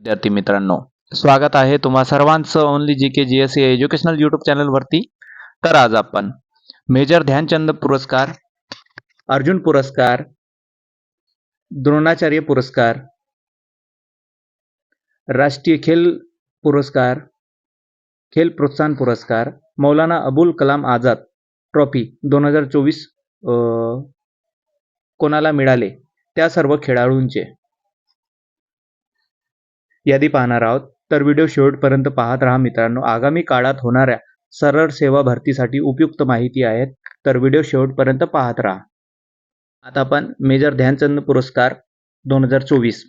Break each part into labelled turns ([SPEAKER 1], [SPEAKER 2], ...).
[SPEAKER 1] विद्यार्थी मित्रांनो स्वागत आहे तुम्हा सर्वांचं only G K G S educational YouTube चॅनलवरती तर आज आपण मेजर ध्यानचंद पुरस्कार अर्जुन पुरस्कार द्रोणाचार्य पुरस्कार राष्ट्रीय खेल पुरस्कार खेल प्रोत्साहन पुरस्कार मौलाना अबुल कलाम आझाद ट्रॉफी दोन हजार चोवीस कोणाला मिळाले? त्या सर्व खेळाडूंचे. यादी पाहणार आहोत. तर व्हिडिओ शेवटपर्यंत पाहत राहा मित्रांनो. आगामी काळात होणाऱ्या सरळ सेवा भरतीसाठी उपयुक्त माहिती आहेत. तर व्हिडिओ शेवटपर्यंत पाहत राहा. आता आपण मेजर ध्यानचंद पुरस्कार दोन हजार चोवीस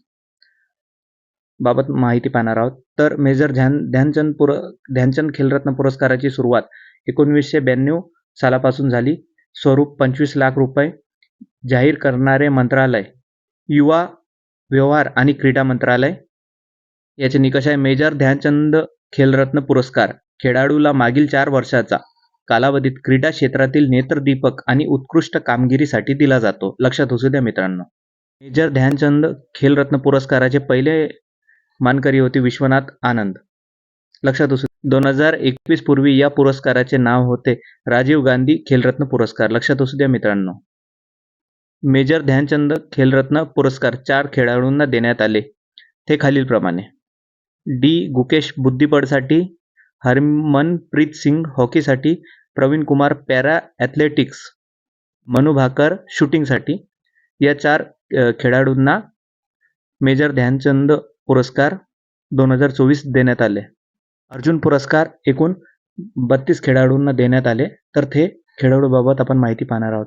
[SPEAKER 1] बाबत माहिती पाहणार आहोत. तर मेजर ध्यान ध्यानचंद पुर ध्यानचंद खेलरत्न पुरस्काराची सुरुवात एकोणवीसशे ब्याण्णव सालापासून झाली. स्वरूप पंचवीस लाख रुपये जाहीर करणारे मंत्रालय युवा व्यवहार आणि क्रीडा मंत्रालय याचे निकष आहे. मेजर ध्यानचंद खेलरत्न पुरस्कार. खेळाडूला मागील चार वर्षाचा कालावधीत क्रीडा क्षेत्रातील नेत्रदीपक आणि उत्कृष्ट कामगिरीसाठी दिला जातो. लक्षात असू द्या मित्रांनो. मेजर ध्यानचंद खेलरत्न पुरस्काराचे पहिले मानकरी होते विश्वनाथ आनंद. लक्षात असू दोन हजार एकवीस पूर्वी या पुरस्काराचे नाव होते राजीव गांधी खेलरत्न पुरस्कार. लक्षात असू द्या मित्रांनो. मेजर ध्यानचंद खेलरत्न पुरस्कार चार खेळाडूंना देण्यात आले. ते खालीलप्रमाणे. डी. गुकेश बुद्धिबळसाठी हरमनप्रीत सिंग हॉकीसाठी प्रवीण कुमार पॅरा ॲथलेटिक्स मनु भाकर शूटिंगसाठी. या चार खेळाडूंना मेजर ध्यानचंद पुरस्कार दोन हजार चोवीस देण्यात आले. अर्जुन पुरस्कार एकूण बत्तीस खेळाडूंना देण्यात आले. तर ते खेळाडूबाबत आपण माहिती पाहणार आहोत.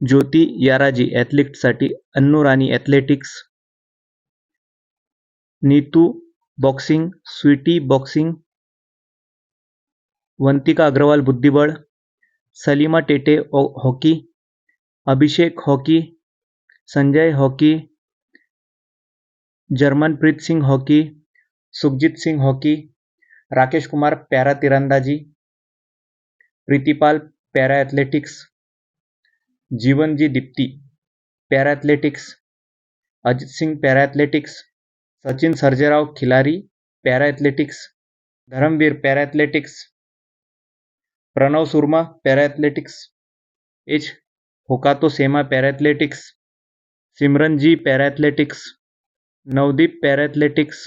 [SPEAKER 1] Jyothi Yarraji ॲथलिटसाठी Annu Rani athletics Neetu boxing Sweety boxing Vantika Agarwal बुद्धिबळ सलीमा टेटे ओ- hockey Abhishek hockey Sanjay hockey Jarmanpreet Singh hockey Sukhjeet Singh hockey Rakesh Kumar para तिरंदाजी Preetipal para athletics Jeevanji Deepthi para athletics Ajeet Singh para athletics Sachin Sarjerao Khilari para athletics Dharambir para athletics Pranav Soorma para athletics H. Hokato Sema para athletics Simranji para athletics Navdeep para athletics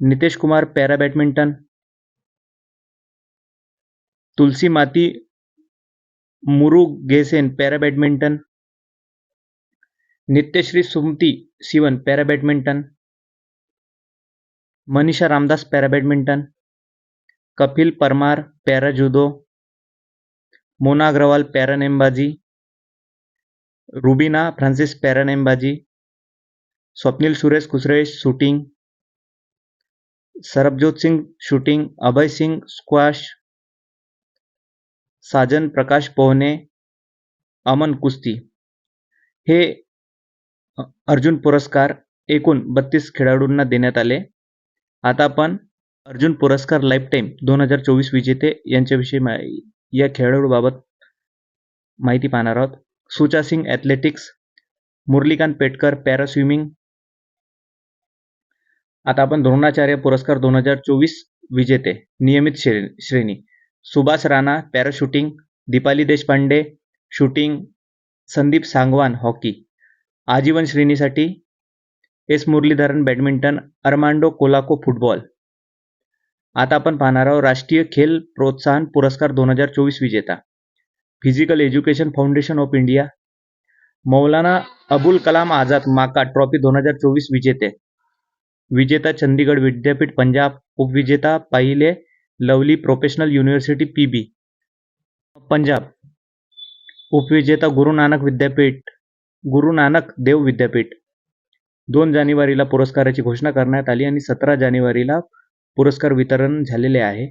[SPEAKER 1] Nitesh Kumar para badminton Thulasi Mathi Murugesan para badminton Nithyasri Sumathy Sivan para badminton Manisha Ramdas para badminton Kapil Parmar para judo Mona Agarwal para नेमबाजी Rubina Francis para नेमबाजी Swapnil Suresh Kusale shooting Sarabjot Singh shooting Abhay Singh squash Sajan Prakash पोहणे अमन कुस्ती. हे अर्जुन पुरस्कार एकूण बत्तीस खेळाडूंना देण्यात आले. आता आपण अर्जुन पुरस्कार लाईफ टाईम दोन हजार चोवीस विजेते यांच्याविषयी मा या खेळाडूबाबत माहिती पाहणार आहोत. Sucha Singh athletics Murlikant Petkar para swimming आता आपण द्रोणाचार्य पुरस्कार दोन हजार चोवीस विजेते नियमित श्रे श्रेणी. Subhash Rana para shooting Deepali Deshpande shooting Sandeep Sangwan hockey आजीवन श्रेणीसाठी S Muralidharan badminton Armando Colaco football आता आपण पाहणार आहोत राष्ट्रीय खेल प्रोत्साहन पुरस्कार दोन हजार चोवीस विजेता. Physical education foundation of India Maulana Abul Kalam Azad MAKA trophy दोन हजार चोवीस विजेते. विजेता चंदीगड विद्यापीठ पंजाब उपविजेता पहिले lovely professional university P B. Punjab. उपविजेता गुरु नानक विद्यापीठ गुरु नानक देव विद्यापीठ. दोन जानेवारीला पुरस्काराची घोषणा करण्यात आली आणि सतरा जानेवारीला पुरस्कार वितरण झालेले आहे.